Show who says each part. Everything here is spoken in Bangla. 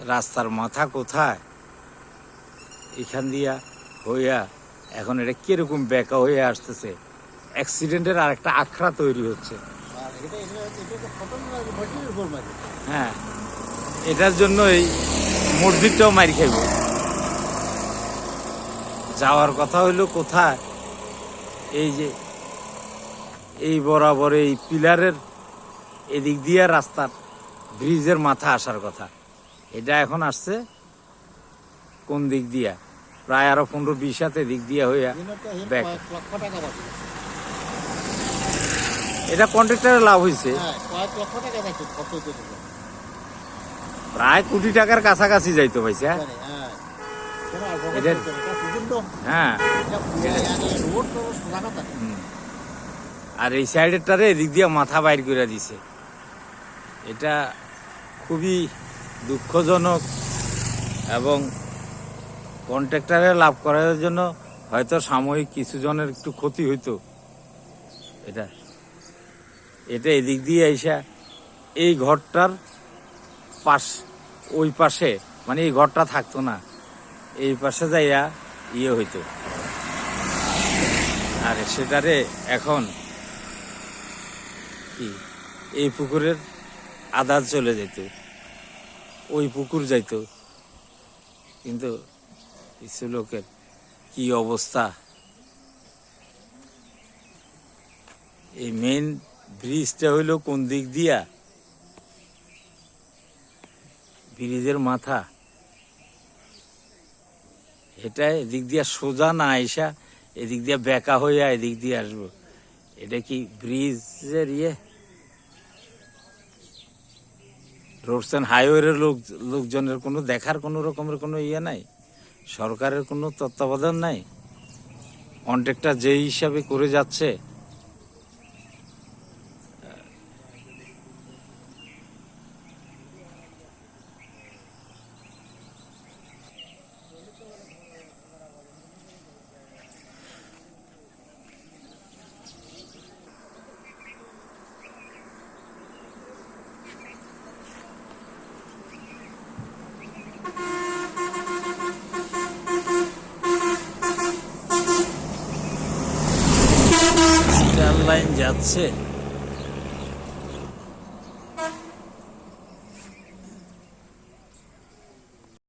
Speaker 1: রাস্তার মাথা কোথায়? এখান দিয়া হইয়া এখন এটা কীরকম বেঁকা হয়ে আসতেছে? অ্যাক্সিডেন্টের আর একটা আখড়া তৈরি হচ্ছে। হ্যাঁ এটার জন্যই মসজিদটাও মার খাইব। যাওয়ার কথা হইল কোথায়? এই যে এই বরাবর এই পিলারের এদিক দিয়ে রাস্তার ব্রিজের মাথা আসার কথা। এটা এখন আসছে কোন দিক দিয়া? প্রায় আরও পনেরো বিশ হাতে দিক দিয়া হইয়া ব্যাক।
Speaker 2: বাঁচে
Speaker 1: এটা কন্ট্রাক্টরের লাভ হয়েছে
Speaker 2: হ্যাঁ
Speaker 1: প্রায় কোটি টাকার কাছাকাছি যাইতো ভাইসা
Speaker 2: জানে হ্যাঁ।
Speaker 1: হ্যাঁ। হুম। আর এই সাইডেরটারে এদিক দিয়ে মাথা বাইর করে দিছে। এটা খুবই দুঃখজনক এবং কন্ট্রাক্টারে লাভ করার জন্য হয়তো সাময়িক কিছু জনের একটু ক্ষতি হইতো। এটা এটা এদিক দিয়ে আইসা এই ঘরটার পাশ, ওই পাশে মানে এই ঘরটা থাকতো না, এই পাশে যাইয়া ইয়ে হইতো। আর সেটারে এখন কি, এই পুকুরের আদার চলে যেত ওই পুকুর যাইত। কিন্তু কিছু লোকের কি অবস্থা? এই মেন ব্রিজটা হইল কোন দিক দিয়া? ব্রিজের মাথা। এটা এদিক দিয়া সোজা না আইসা এদিক দিয়ে বেকা হইয়া এদিক দিয়ে আসব। এটা কি ব্রিজের ইয়ে? রোডস অ্যান্ড হাইওয়ের লোক, লোকজনের কোনো দেখার কোনো রকমের কোনো ইয়ে নাই। সরকারের কোনো তত্ত্বাবধান নাই। কন্ট্রাক্টর যেই হিসাবে করে যাচ্ছে স্টার লাইন যাচ্ছে।